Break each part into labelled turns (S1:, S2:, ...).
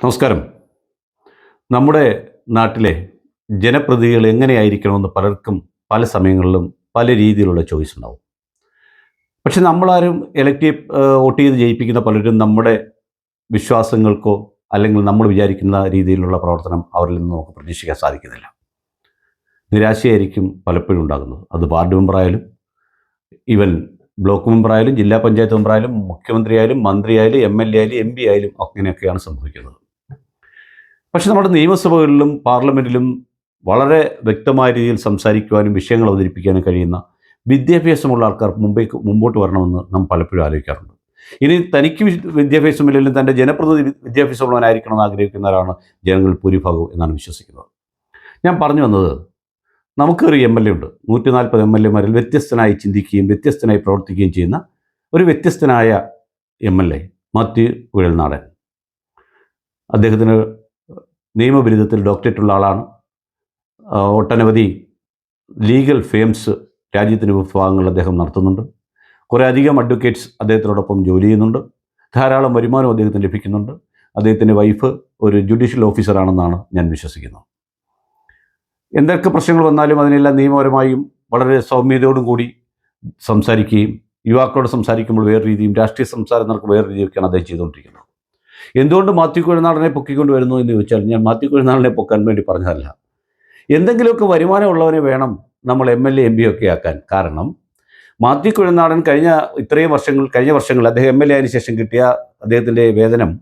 S1: നമസ്കാരം. നമ്മുടെ നാട്ടിലെ ജനപ്രതിനിധികൾ എങ്ങനെയായിരിക്കണമെന്ന് പലർക്കും പല സമയങ്ങളിലും പല രീതിയിലുള്ള ചോയ്സ് ഉണ്ടാവും. പക്ഷെ നമ്മളാരും ഇലക്റ്റീവ് വോട്ട് ചെയ്ത് ജയിപ്പിക്കുന്ന പലരും നമ്മുടെ വിശ്വാസങ്ങൾക്കോ അല്ലെങ്കിൽ നമ്മൾ വിചാരിക്കുന്ന രീതിയിലുള്ള പ്രവർത്തനം അവരിൽ നിന്ന് നമുക്ക് പ്രതീക്ഷിക്കാൻ സാധിക്കുന്നില്ല. നിരാശയായിരിക്കും പലപ്പോഴും ഉണ്ടാകുന്നത്. അത് വാർഡ് മെമ്പറായാലും ഈവൻ ബ്ലോക്ക് മെമ്പറായാലും ജില്ലാ പഞ്ചായത്ത് മെമ്പറായാലും മുഖ്യമന്ത്രിയായാലും മന്ത്രിയായാലും എം എൽ എ ആയാലും എം പി ആയാലും അങ്ങനെയൊക്കെയാണ് സംഭവിക്കുന്നത്. പക്ഷെ നമ്മുടെ നിയമസഭകളിലും പാർലമെന്റിലും വളരെ വ്യക്തമായ രീതിയിൽ സംസാരിക്കുവാനും വിഷയങ്ങൾ അവതരിപ്പിക്കാനും കഴിയുന്ന വിദ്യാഭ്യാസമുള്ള ആൾക്കാർ മുമ്പേക്ക് മുമ്പോട്ട് വരണമെന്ന് നാം പലപ്പോഴും ആലോചിക്കാറുണ്ട്. ഇനി തനിക്ക് വിദ്യാഭ്യാസമില്ലെങ്കിലും തന്റെ ജനപ്രതിനിധി വിദ്യാഭ്യാസമുള്ളവനായിരിക്കണം എന്ന് ആഗ്രഹിക്കുന്നവരാണ് ജനങ്ങൾ ഭൂരിഭാഗവും എന്നാണ് വിശ്വസിക്കുന്നത്. ഞാൻ പറഞ്ഞു വന്നത് നമുക്കൊരു എം എൽ എ ഉണ്ട്. നൂറ്റി നാൽപ്പത് എം എൽ എമാരിൽ വ്യത്യസ്തനായി ചിന്തിക്കുകയും വ്യത്യസ്തനായി പ്രവർത്തിക്കുകയും ചെയ്യുന്ന ഒരു വ്യത്യസ്തനായ M L A Mathew Kuzhalnadan. അദ്ദേഹത്തിന് നിയമബിരുദത്തിൽ ഡോക്ടറേറ്റ് ഉള്ള ആളാണ്. ഒട്ടനവധി ലീഗൽ ഫെയിംസ് രാജ്യത്തിന്റെ വിഭാഗങ്ങൾ അദ്ദേഹം നടത്തുന്നുണ്ട്. കുറേ അധികം അഡ്വക്കേറ്റ്സ് അദ്ദേഹത്തിനോടൊപ്പം ജോലി ചെയ്യുന്നുണ്ട്. ധാരാളം വരുമാനം അദ്ദേഹത്തിന് ലഭിക്കുന്നുണ്ട്. അദ്ദേഹത്തിന്റെ വൈഫ് ഒരു ജുഡീഷ്യൽ ഓഫീസറാണെന്നാണ് ഞാൻ വിശ്വസിക്കുന്നത്. എന്തൊക്കെ പ്രശ്നങ്ങൾ വന്നാലും അതിനെല്ലാം നിയമപരമായും വളരെ സൗമ്യതയോടും കൂടി സംസാരിക്കുകയും യുവാക്കളോട് സംസാരിക്കുമ്പോൾ വേറെ രീതിയും രാഷ്ട്രീയ സംസാരം നടക്കുമ്പോൾ വേറെ രീതിയൊക്കെയാണ് അദ്ദേഹം ചെയ്തുകൊണ്ടിരിക്കുന്നത്. എന്തുകൊണ്ട് മാത്യു കുഴനാടനെ പൊക്കിക്കൊണ്ട് വരുന്നു എന്ന് ചോദിച്ചാൽ ഞാൻ മാത്യു കുഴനാടനെ പൊക്കാൻ വേണ്ടി പറഞ്ഞതല്ല. എന്തെങ്കിലുമൊക്കെ വരുമാനമുള്ളവനെ വേണം നമ്മൾ M L A M P ഒക്കെ ആക്കാൻ. കാരണം മാത്യു കുഴനാടൻ കഴിഞ്ഞ ഇത്രയും വർഷങ്ങൾ കഴിഞ്ഞ വർഷങ്ങൾ അദ്ദേഹം എം എൽ എ ആയതിനു ശേഷം കിട്ടിയ അദ്ദേഹത്തിന്റെ വേതനം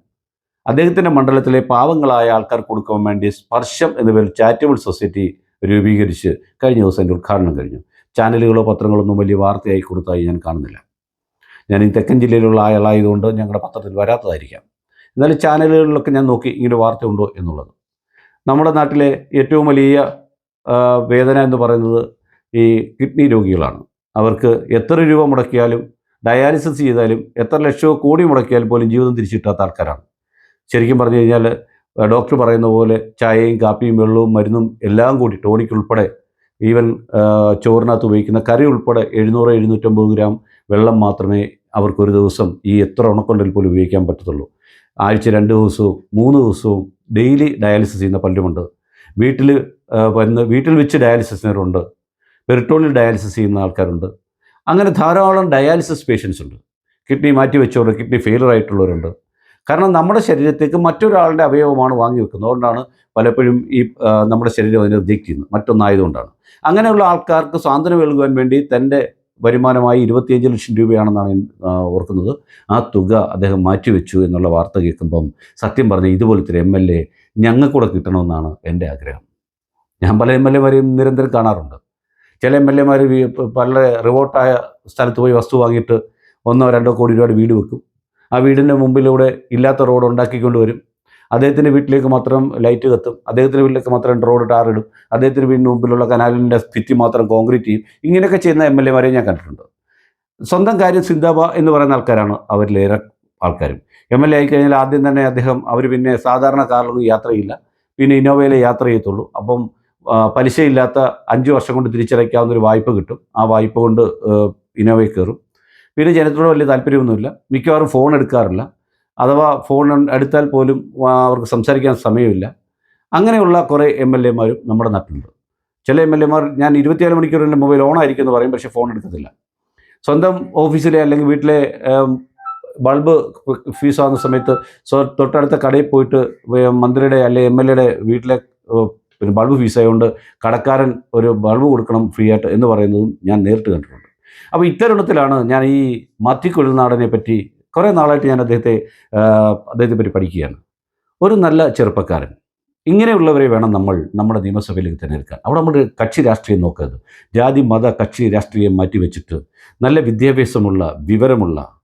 S1: അദ്ദേഹത്തിന്റെ മണ്ഡലത്തിലെ പാവങ്ങളായ ആൾക്കാർ കൊടുക്കാൻ വേണ്ടി സ്പർശം എന്ന പേരിൽ ചാരിറ്റബിൾ സൊസൈറ്റി രൂപീകരിച്ച് കഴിഞ്ഞ ദിവസം എന്റെ ഉദ്ഘാടനം കഴിഞ്ഞു. ചാനലുകളോ പത്രങ്ങളോ ഒന്നും വലിയ വാർത്തയായി കൊടുത്തായി ഞാൻ കാണുന്നില്ല. ഞാൻ ഈ തെക്കൻ ജില്ലയിലുള്ള ആളായതുകൊണ്ട് ഞങ്ങളുടെ പത്രത്തിൽ വരാത്തതായിരിക്കാം. എന്നാലും ചാനലുകളിലൊക്കെ ഞാൻ നോക്കി ഇങ്ങനെ വാർത്ത ഉണ്ടോ എന്നുള്ളത്. നമ്മുടെ നാട്ടിലെ ഏറ്റവും വലിയ വേദന എന്ന് പറയുന്നത് ഈ കിഡ്നി രോഗികളാണ്. അവർക്ക് എത്ര രൂപ മുടക്കിയാലും ഡയാലിസിസ് ചെയ്താലും എത്ര ലക്ഷമോ കോടി മുടക്കിയാലും പോലും ജീവിതം തിരിച്ചിട്ടാത്ത ആൾക്കാരാണ്. ശരിക്കും പറഞ്ഞു കഴിഞ്ഞാൽ ഡോക്ടർ പറയുന്ന പോലെ ചായയും കാപ്പിയും വെള്ളവും മരുന്നും എല്ലാം കൂടി ടോണിക് ഉൾപ്പെടെ ഈവൻ ചോറിനകത്ത് ഉപയോഗിക്കുന്ന കറി ഉൾപ്പെടെ എഴുന്നൂറ് എഴുന്നൂറ്റമ്പത് ഗ്രാം വെള്ളം മാത്രമേ അവർക്കൊരു ദിവസം ഈ എത്ര ഉണക്കൊണ്ടിൽ പോലും ഉപയോഗിക്കാൻ പറ്റത്തുള്ളൂ. ആഴ്ച രണ്ട് ദിവസവും മൂന്ന് ദിവസവും ഡെയിലി ഡയാലിസിസ് ചെയ്യുന്ന പലരുമുണ്ട് വീട്ടിൽ വന്ന് വീട്ടിൽ വെച്ച് ഡയാലിസിസ് ചെയ്യുന്നവരുണ്ട്. പെരിട്ടോണിൽ ഡയാലിസിസ് ചെയ്യുന്ന ആൾക്കാരുണ്ട്. അങ്ങനെ ധാരാളം ഡയാലിസിസ് പേഷ്യൻസ് ഉണ്ട്. കിഡ്നി മാറ്റി വെച്ചവർ കിഡ്നി ഫെയിലർ ആയിട്ടുള്ളവരുണ്ട്. കാരണം നമ്മുടെ ശരീരത്തേക്ക് മറ്റൊരാളുടെ അവയവമാണ് വാങ്ങി വെക്കുന്നത്. അതുകൊണ്ടാണ് പലപ്പോഴും ഈ നമ്മുടെ ശരീരം അതിനെ ചെയ്യുന്നത്. മറ്റൊന്നായതുകൊണ്ടാണ്. അങ്ങനെയുള്ള ആൾക്കാർക്ക് സ്വാതന്ത്ര്യം നൽകുവാൻ വേണ്ടി തന്റെ വരുമാനമായി ഇരുപത്തിയഞ്ച് ലക്ഷം രൂപയാണെന്നാണ് ഓർക്കുന്നത്. ആ തുക അദ്ദേഹം മാറ്റിവെച്ചു എന്നുള്ള വാർത്ത കേൾക്കുമ്പം സത്യം പറഞ്ഞ ഇതുപോലത്തെ എം എൽ എ ഞങ്ങൾക്കൂടെ കിട്ടണമെന്നാണ് എന്റെ ആഗ്രഹം. ഞാൻ പല എം എൽ എമാരെയും നിരന്തരം കാണാറുണ്ട്. ചില എം എൽ എമാർ പല റിവോട്ടായ സ്ഥലത്ത് പോയി വസ്തു വാങ്ങിയിട്ട് ഒന്നോ രണ്ടോ കോടി രൂപയുടെ വീട് വെക്കും. ആ വീടിന്റെ മുമ്പിലൂടെ ഇല്ലാത്ത റോഡ് ഉണ്ടാക്കിക്കൊണ്ട് വരും. അദ്ദേഹത്തിന്റെ വീട്ടിലേക്ക് മാത്രം ലൈറ്റ് കത്തും. അദ്ദേഹത്തിന്റെ വീട്ടിലേക്ക് മാത്രം റോഡ് ടാർ ഇടും. അദ്ദേഹത്തിന്റെ വീടിന് മുമ്പിലുള്ള കനാലിന്റെ ഭിത്തി മാത്രം കോൺക്രീറ്റ് ചെയ്യും. ഇങ്ങനെയൊക്കെ ചെയ്യുന്ന എം എൽ എമാരെ ഞാൻ കണ്ടിട്ടുണ്ട്. സ്വന്തം കാര്യം സിന്ദാബ എന്ന് പറയുന്ന ആൾക്കാരാണ് അവരിലേറെ ആൾക്കാരും. എം എൽ എ ആയിക്കഴിഞ്ഞാൽ ആദ്യം തന്നെ അദ്ദേഹം അവർ പിന്നെ സാധാരണ കാറിലൊന്നും ചെയ്യില്ല പിന്നെ ഇന്നോവയിലെ യാത്ര ചെയ്യത്തുള്ളൂ. അപ്പം പലിശയില്ലാത്ത അഞ്ച് വർഷം കൊണ്ട് തിരിച്ചടയ്ക്കാവുന്ന ഒരു വായ്പ കിട്ടും. ആ വായ്പ കൊണ്ട് ഇന്നോവയിൽ കയറും. പിന്നെ ജനത്തോട് വലിയ താല്പര്യമൊന്നുമില്ല. മിക്കവാറും ഫോൺ എടുക്കാറില്ല. അഥവാ ഫോൺ എടുത്താൽ പോലും അവർക്ക് സംസാരിക്കാൻ സമയമില്ല. അങ്ങനെയുള്ള കുറേ എം എൽ എമാരും നമ്മുടെ നാട്ടിലുണ്ട്. ചില എം എൽ എമാർ ഞാൻ ഇരുപത്തിനാല് മണിക്കൂർ എന്റെ മൊബൈൽ ഓൺ ആയിരിക്കും എന്ന് പറയും പക്ഷേ ഫോൺ എടുക്കത്തില്ല. സ്വന്തം ഓഫീസിലെ അല്ലെങ്കിൽ വീട്ടിലെ ബൾബ് ഫീസ് ആകുന്ന സമയത്ത് സോ തൊട്ടടുത്ത കടയിൽ പോയിട്ട് മന്ത്രിയുടെ അല്ലെങ്കിൽ എം എൽ എയുടെ വീട്ടിലെ പിന്നെ ബൾബ് ഫീസ് ആയതുകൊണ്ട് കടക്കാരൻ ഒരു ബൾബ് കൊടുക്കണം ഫ്രീ ആയിട്ട് എന്ന് പറയുന്നതും ഞാൻ നേരിട്ട് കണ്ടിട്ടുണ്ട്. അപ്പോൾ ഇത്തരുണത്തിലാണ് ഞാൻ ഈ മാത്യു കുഴൽനാടനെ പറ്റി കുറേ നാളായിട്ട് ഞാൻ അദ്ദേഹത്തെ അദ്ദേഹത്തെ പറ്റി പഠിക്കുകയാണ്. ഒരു നല്ല ചെറുപ്പക്കാരൻ. ഇങ്ങനെയുള്ളവരെ വേണം നമ്മൾ നമ്മുടെ നിയമസഭയിലേക്ക് തിരഞ്ഞെടുക്കാൻ. അവിടെ നമ്മൾ കക്ഷി രാഷ്ട്രീയം നോക്കരുത് ജാതി മത കക്ഷി രാഷ്ട്രീയം മാറ്റിവെച്ചിട്ട് നല്ല വിദ്യാഭ്യാസമുള്ള വിവരമുള്ള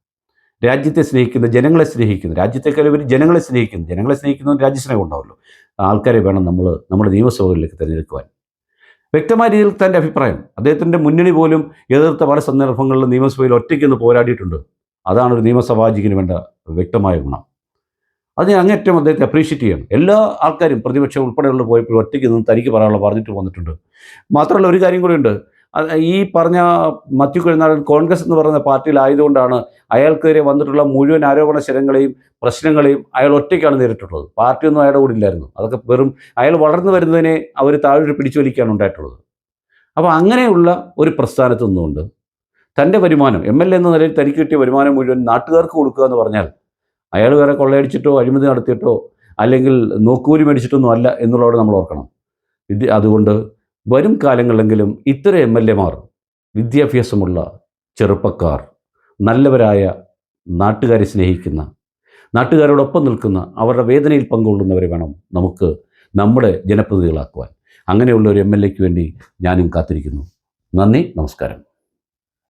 S1: രാജ്യത്തെ സ്നേഹിക്കുന്ന ജനങ്ങളെ സ്നേഹിക്കുന്ന രാജ്യത്തെക്കാൾ ഇവർ ജനങ്ങളെ സ്നേഹിക്കുന്നു ജനങ്ങളെ സ്നേഹിക്കുന്നവർ രാജ്യസ്നേഹം ഉണ്ടാവുമല്ലോ. ആൾക്കാരെ വേണം നമ്മൾ നമ്മുടെ നിയമസഭകളിലേക്ക് തിരഞ്ഞെടുക്കുവാൻ. വ്യക്തമായ രീതിയിൽ തന്റെ അഭിപ്രായം. അദ്ദേഹത്തിന്റെ മുന്നണി പോലും എതിർത്ത പല സന്ദർഭങ്ങളിലും നിയമസഭയിൽ ഒറ്റയ്ക്കൊന്ന് പോരാടിയിട്ടുണ്ട്. അതാണ് ഒരു നിയമസഭാജിക്കിന് വേണ്ട വ്യക്തമായ ഗുണം. അത് ഞാൻ അങ്ങേറ്റം അദ്ദേഹത്തെ അപ്രീഷിയേറ്റ് ചെയ്യണം. എല്ലാ ആൾക്കാരും പ്രതിപക്ഷം ഉൾപ്പെടെയുള്ള പോയപ്പോൾ ഒറ്റയ്ക്ക് നിന്ന് തനിക്ക് പറയാനുള്ള പറഞ്ഞിട്ട് വന്നിട്ടുണ്ട്. മാത്രമല്ല ഒരു കാര്യം കൂടി ഉണ്ട്. ഈ പറഞ്ഞ മത്യു കുഴനാടൻ കോൺഗ്രസ് എന്ന് പറയുന്ന പാർട്ടിയിലായതുകൊണ്ടാണ് അയാൾക്കെതിരെ വന്നിട്ടുള്ള മുഴുവൻ ആരോപണ ശരങ്ങളെയും പ്രശ്നങ്ങളെയും അയാൾ ഒറ്റയ്ക്കാണ് നേരിട്ടുള്ളത്. പാർട്ടിയൊന്നും അയാളുടെ കൂടെ ഇല്ലായിരുന്നു. അതൊക്കെ വെറും അയാൾ വളർന്നു വരുന്നതിനെ അവർ താഴെ പിടിച്ചു വലിക്കുകയാണ് ഉണ്ടായിട്ടുള്ളത്. അപ്പോൾ അങ്ങനെയുള്ള ഒരു പ്രസ്ഥാനത്ത് നിന്നുകൊണ്ട് തന്റെ വരുമാനം എം എൽ എ എന്ന നിലയിൽ തനിക്ക് കിട്ടിയ വരുമാനം മുഴുവൻ നാട്ടുകാർക്ക് കൊടുക്കുക എന്ന് പറഞ്ഞാൽ അയാൾ വേറെ കൊള്ളയടിച്ചിട്ടോ അഴിമതി നടത്തിയിട്ടോ അല്ലെങ്കിൽ നോക്കൂരി മേടിച്ചിട്ടൊന്നും അല്ല എന്നുള്ളവരെ നമ്മൾ ഓർക്കണം. ഇത് അതുകൊണ്ട് വരും കാലങ്ങളിലെങ്കിലും ഇത്തരം എം എൽ എമാർ വിദ്യാഭ്യാസമുള്ള ചെറുപ്പക്കാർ നല്ലവരായ നാട്ടുകാരെ സ്നേഹിക്കുന്ന നാട്ടുകാരോടൊപ്പം നിൽക്കുന്ന അവരുടെ വേദനയിൽ പങ്കുകൊള്ളുന്നവരെ വേണം നമുക്ക് നമ്മുടെ ജനപ്രതിനിധികളാക്കുവാൻ. അങ്ങനെയുള്ള ഒരു എം എൽ എക്ക് വേണ്ടി ഞാനും കാത്തിരിക്കുന്നു. നന്ദി നമസ്കാരം.